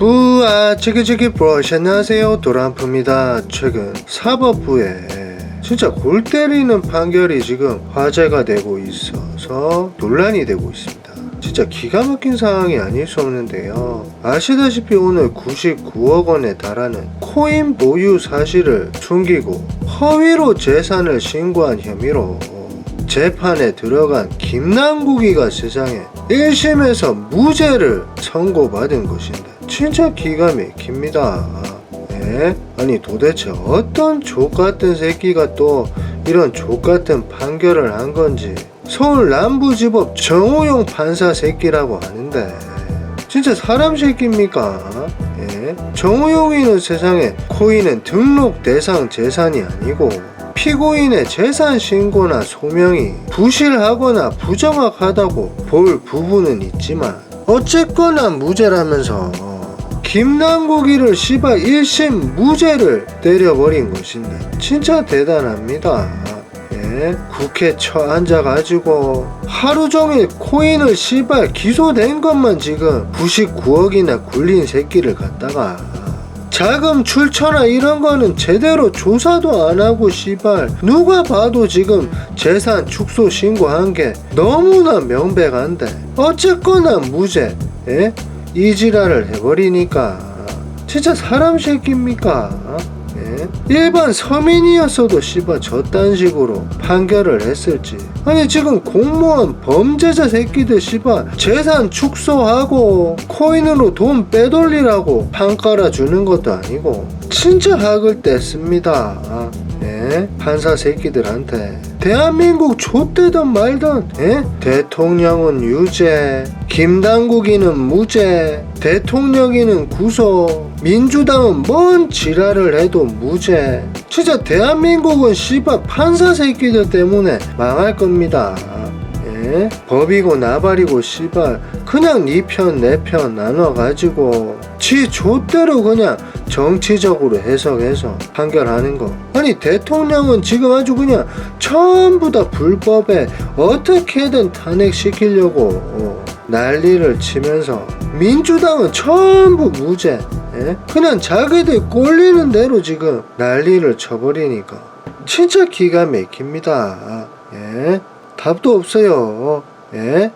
부아 치키치키 브러쉬 안녕하세요. 도란프입니다. 최근 사법부에 진짜 골 때리는 판결이 지금 화제가 되고 있어서 논란이 되고 있습니다. 진짜 기가 막힌 상황이 아닐 수 없는데요. 아시다시피 오늘 99억 원에 달하는 코인 보유 사실을 숨기고 허위로 재산을 신고한 혐의로 재판에 들어간 김남국이가 세상에 1심에서 무죄를 선고받은 것인데 진짜 기가 막힙니다. 예? 아니 도대체 어떤 족같은 새끼가 또 이런 족같은 판결을 한 건지 서울 남부지법 정호용 판사 새끼라고 하는데 진짜 사람 새끼입니까? 예? 정호용이는 세상에 코인은 등록 대상 재산이 아니고 피고인의 재산 신고나 소명이 부실하거나 부정확하다고 볼 부분은 있지만 어쨌거나 무죄라면서 김남국이를 씨발 1심 무죄를 때려버린 것인데 진짜 대단합니다. 예? 국회 처 앉아가지고 하루 종일 코인을 씨발 기소된 것만 지금 99억이나 굴린 새끼를 갖다가 자금 출처나 이런 거는 제대로 조사도 안 하고 씨발 누가 봐도 지금 재산 축소 신고한 게 너무나 명백한데 어쨌거나 무죄 예? 이 지랄을 해버리니까 진짜 사람 새끼입니까? 예? 일반 서민이었어도 씨발 저딴 식으로 판결을 했을지 아니 지금 공무원 범죄자 새끼들 씨발 재산 축소하고 코인으로 돈 빼돌리라고 판 깔아주는 것도 아니고 진짜 학을 뗐습니다 예? 판사 새끼들한테 대한민국 좆되던 말던 예? 대통령은 유죄 김당국이는 무죄 대통령이는 구속 민주당은 뭔 지랄을 해도 무죄 진짜 대한민국은 씨발 판사 새끼들 때문에 망할 겁니다 예? 법이고 나발이고 씨발 그냥 니 편 내 편 나눠가지고 지 좆대로 그냥 정치적으로 해석해서 판결하는 거 아니 대통령은 지금 아주 그냥 전부 다 불법에 어떻게든 탄핵시키려고 어, 난리를 치면서 민주당은 전부 무죄 예? 그냥 자기들 꼴리는 대로 지금 난리를 쳐버리니까 진짜 기가 막힙니다 예? 답도 없어요 예?